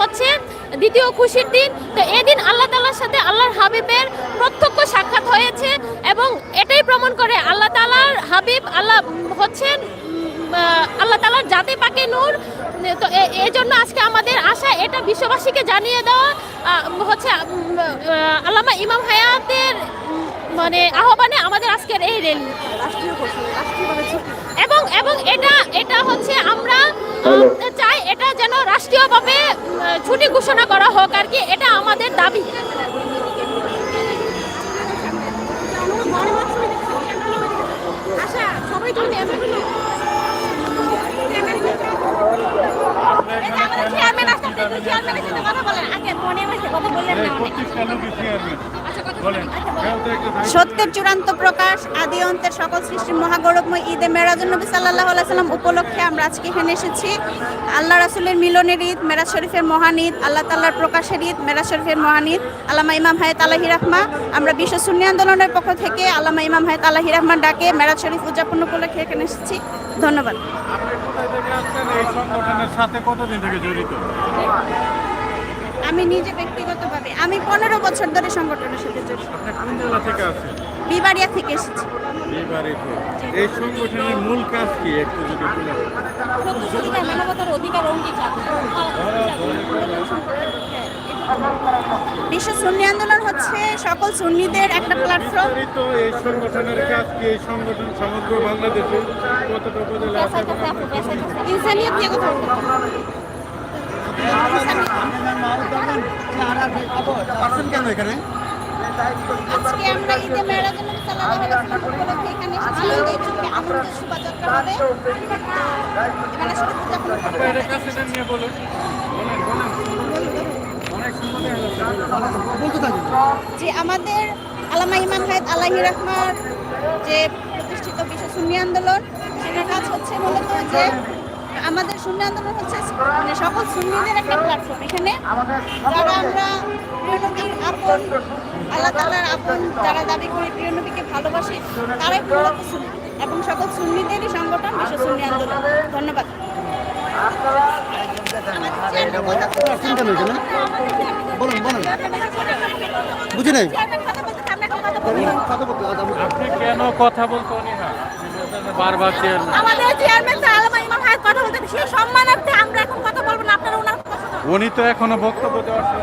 হচ্ছে দ্বিতীয় খুশির দিন। তো এদিন আল্লাহ তালার সাথে আল্লাহর হাবিবের প্রত্যক্ষ সাক্ষাৎ হয়েছে এবং এটাই প্রমাণ করে আল্লাহ তালার হাবিব আল্লাহ হচ্ছেন আল্লাহ তালার জাতি পাকে নূর। তো এই জন্য আজকে আমাদের আশা এটা বিশ্ববাসীকে জানিয়ে দেওয়া হচ্ছে আল্লামা ইমাম হায়াতের মানে আহ্বানে আমাদের আজকের এই র্যালি এবং এবং এটা এটা হচ্ছে আমরা চাই এটা যেন রাষ্ট্রীয়ভাবে ছুটি ঘোষণা করা হোক আর কি এটা আমাদের দাবি। আশা সবাই তুমি চেয়ারম্যান আসতে চেয়ারম্যানের সাথে কথা বলেন। আগে মনে হয়েছে কথা বললেন না সত্যের চূড়ান্ত প্রকাশ আদি অন্তের সকল সৃষ্টির মহাগৌরবময় ঈদে মেরাজুল নবী সাল্লাহ সাল্লাম উপলক্ষে আমরা আজকে এখানে এসেছি। আল্লাহ রাসুলের মিলনের ঈদ মেরাজ শরীফের মহান ঈদ আল্লাহ তাল্লার প্রকাশের ঈদ মেরাজ শরীফের মহান ঈদ আল্লামা ইমাম হায়াত আলাহি রহমা। আমরা বিশ্ব সুন্নি আন্দোলনের পক্ষ থেকে আল্লামা ইমাম হায়াত আলাহি রহমান ডাকে মেরাজ শরীফ উদযাপন উপলক্ষে এখানে এসেছি। ধন্যবাদ। আমি নিজে আমি পনেরো বছর ধরে সংগঠনের সাথে জড়িত কোন জেলা থেকে বিবাড়িয়া থেকে এসেছি। এই এই সংগঠনের মূল কাজ কি? একটু যদি মানবতার অধিকার অঙ্গীকার। বিশ্ব সুন্নি আন্দোলন হচ্ছে সকল সুন্নিদের একটা প্ল্যাটফর্ম তো এই সংগঠনের কাজ কি? এই সংগঠন সমগ্র বাংলাদেশে কতটা উপজেলা আছে? ইনসানিয়ত নিয়ে কথা আজকে আমরা ঈদে মেরাজ নবী সাল্লাল্লাহু আলাইহি এখানে এসেছি। এই যুগে শোভাযাত্রা হবে। এখানে শুধু উদযাপন করতে এটা কাছে নিয়ে বলুন। বলেন বলেন অনেক সুন্দর দেখা যাচ্ছে যে আমাদের আলামা ইমান হায়াত আল্লাহি রহমার যে প্রতিষ্ঠিত বিশ্ব সুন্নি আন্দোলন সেটার কাজ হচ্ছে মূলত যে আমাদের শূন্য আন্দোলন হচ্ছে মানে সকল সুন্নিদের একটা প্ল্যাটফর্ম এখানে যারা আমরা প্রিয় নবীর আপন আল্লাহ তালার আপন যারা দাবি করি প্রিয় নবীকে ভালোবাসি তারাই মূলত সুন্নি। এবং সকল সুন্নিদেরই সংগঠন বিশ্ব সুন্নি আন্দোলন। ধন্যবাদ। বলুন বলুন। বুঝি নাই? আপনি কেন কথা বলতে বারবার আমাদের চেয়ারম্যান স্যার আলামা ইমাম হায়াত কথা বলতে সেই সম্মানার্থে আমরা এখন কথা বলব না আপনারা ওনার উনি তো এখনও বক্তব্য দেওয়ার আচ্ছা।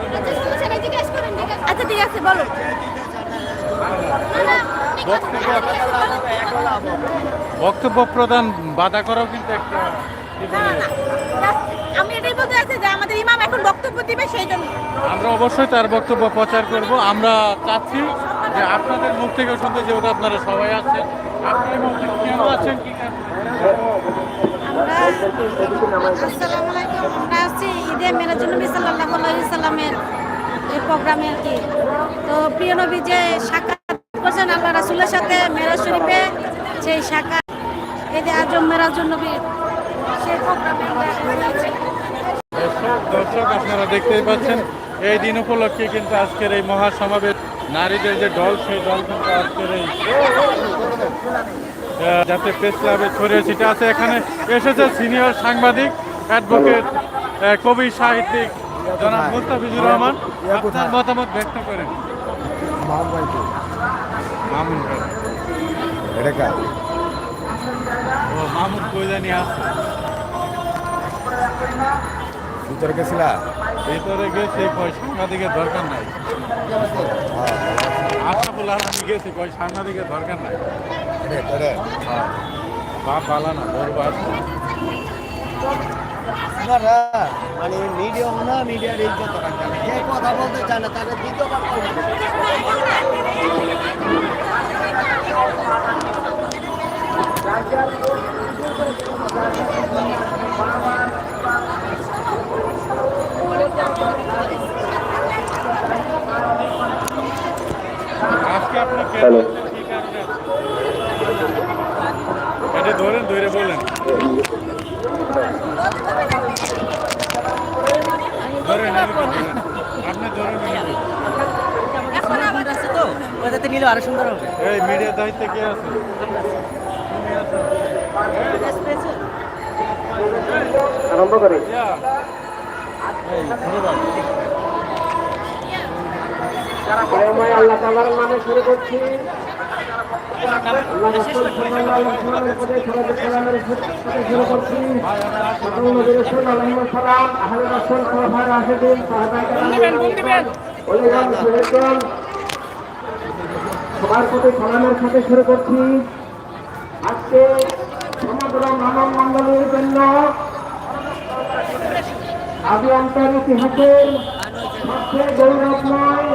আচ্ছা ঠিক আছে বলো বক্তব্য প্রদান বাধা করাও কিন্তু একটা। আমি এটাই বলতে চাচ্ছি যে আমাদের ইমাম এখন বক্তব্য দিবে সেই জন্য। আমরা অবশ্যই তার বক্তব্য প্রচার করব। আমরা চাচ্ছি যে আপনাদের মুখ থেকে শুনতে যেহেতু আপনারা সবাই আছেন। আপনি এই মুহূর্তে কেন আছেন কি? ঈদে সাল্লামের এই প্রোগ্রামে আর কি তো যে করছেন আল্লাহ সাথে সেই আজম দর্শক, আপনারা দেখতেই পাচ্ছেন, এই দিন উপলক্ষে কিন্তু আজকের এই মহাসমাবেশ, নারীদের যে দল, সেই দল কিন্তু আজকের এই যাতে প্রেস ক্লাবে ছড়িয়ে ছিটে আছে। এখানে এসেছে সিনিয়র সাংবাদিক অ্যাডভোকেট কবি সাহিত্যিক জনাব মুস্তাফিজুর রহমান। আপনার মতামত ব্যক্ত করেন। মামুন ভাই। এটা কার ও মামুন আছে। ভিতরে গেছিলা? ভিতরে গেছে কই সাংবাদিকের দরকার নাই। আলম গেছে কই সাংবাদিকের দরকার নাই। না বড় বাপ। আপনারা মানে মিডিয়াম না মিডিয়ার ইজ্জত রাখেন কে কথা বলতে চায় না তাদের দ্বিতীয়বার আজকে আপনি কেন কি কারণে আসছেন? এটা ধরেন ধরে বলেন। ধরেন আপনি ধরেন এরকম। আছে তো? ওটাতে নিলে আরও সুন্দর হবে। এই মিডিয়ার দায়িত্বে কে আছে? আল্লাহ তালার নামে শুরু করছি। সবার প্রতি সালামের সাথে শুরু করছি আজকে সমগ্র মানব মণ্ডলের জন্য আদি অন্তর ইতিহাসের সবচেয়ে গৌরবময়,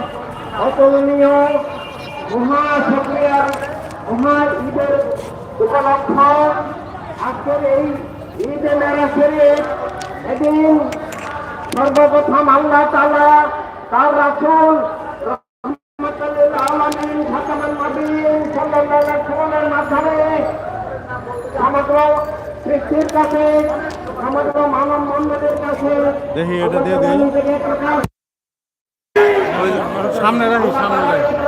অতুলনীয় মহা সক্রিয়ার মহা ঈদের উপলক্ষ আজকের এই ঈদে মেরা শরীফ এদিন সর্বপ্রথম আল্লাহ তালা তার রাসুল মাধ্যমে সমগ্র সৃষ্টির কাছে সমগ্র মানব মন্ডলের কাছে সামনে রাখি সামনে রাখি।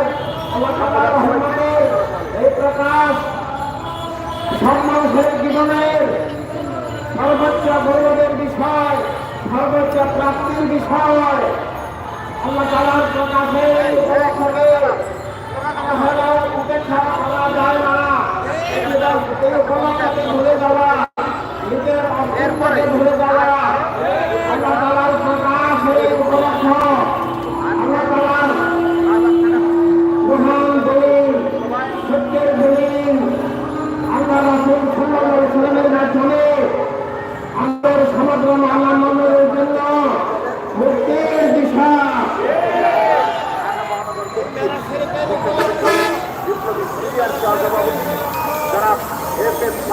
এই প্রকাশ সব মানুষের জীবনের সর্বোচ্চ গৌরবের বিষয় সর্বোচ্চ প্রাপ্তির বিষয় আল্লাহ তালার প্রকাশে উপেক্ষা করা যায় না ভুলে যাওয়া নিজের ভুলে যাওয়া আল্লাহ তালার প্রকাশ এই উপলক্ষ আল্লাহ তালার মহান দলিল সত্যের দলিল আল্লাহ রাসূল সাল্লাল্লাহু আলাইহি ওয়াসাল্লামের মাধ্যমে আমাদের সমগ্র মানব মণ্ডলের জন্য মুক্তির দিশা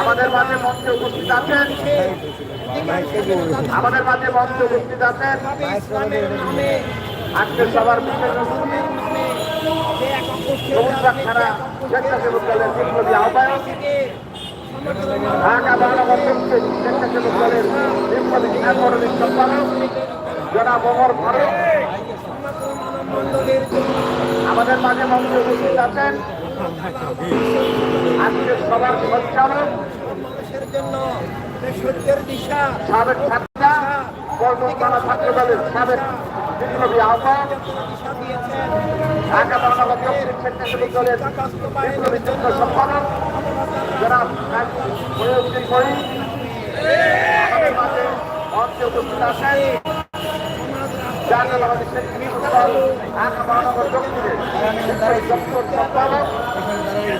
আমাদের মাঝে মঞ্চে উপস্থিত আছেন। আমাদের মাঝে মঞ্চে উপস্থিত আছেন। আজকে সবার বিশেষ ঢাকা মহানগর সম্পাদক জন্য আমাদের মাঝে মঞ্চে উপস্থিত আছেন। আজকে সবার সঞ্চালক সাবেক ছাত্রা কর্মকালা ছাত্র দলের সাবেক বিপ্লবী দিয়েছেন ঢাকা মহানগর দক্ষিণ স্বেচ্ছাসেবক দলের বিপ্লবী যুগ্ম সম্পাদক, জনাব মহিউদ্দিন করিম আমাদের মাঝে মঞ্চে উপস্থিত জাতীয়তাবাদী শিল্পী দল ঢাকা মহানগর দক্ষিণের যুগ্ম সম্পাদক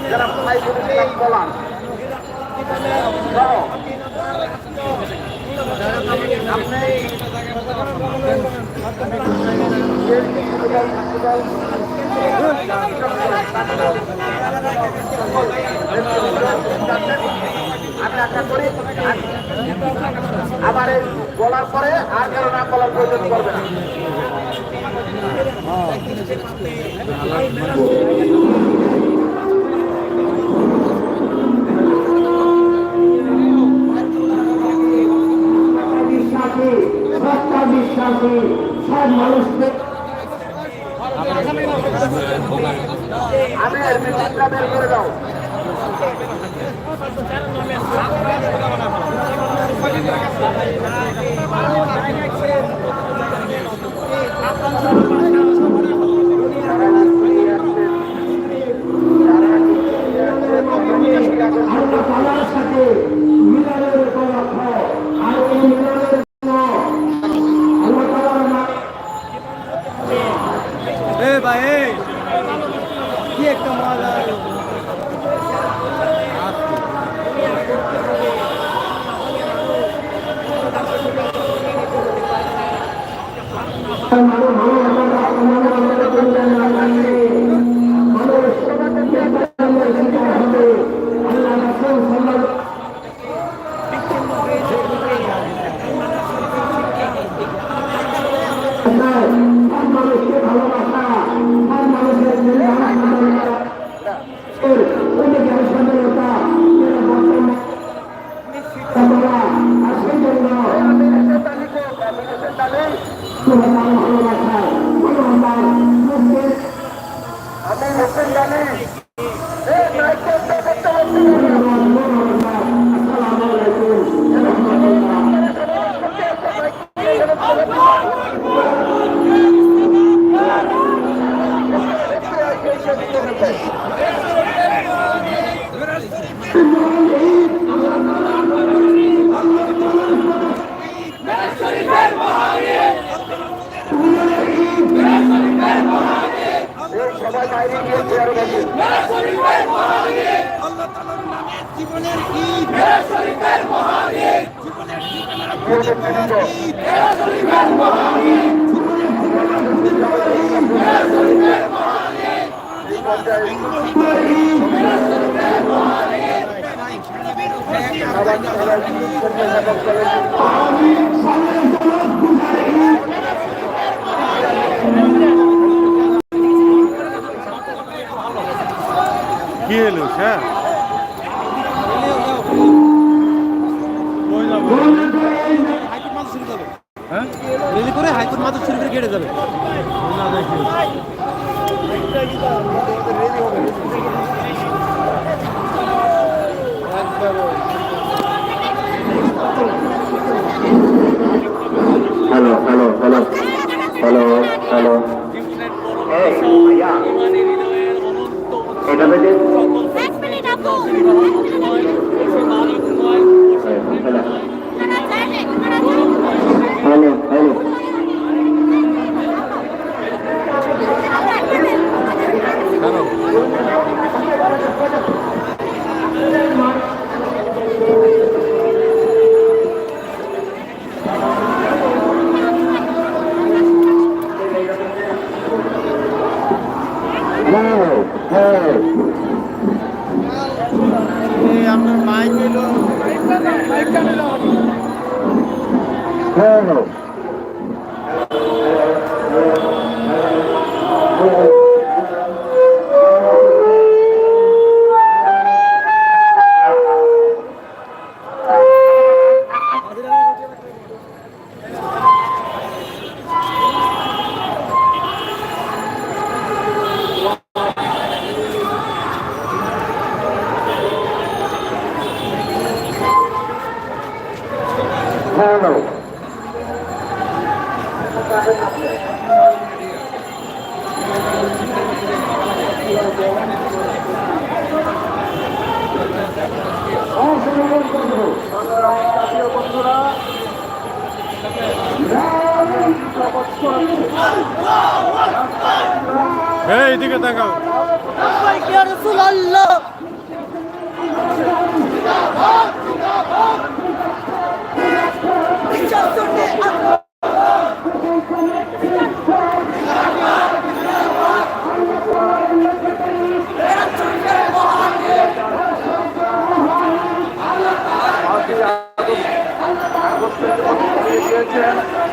জনাব সাইফুল ইসলাম কলাম সহ আমি আশা করি আবার বলার পরে আর কারও নাম বলার প্রয়োজন করবে না। কি এলো স্যার? রেলি করে হাইকোর্ট মাথা শুরু করে কেটে যাবে না দেখি। এইদিকে দেখাও Yeah.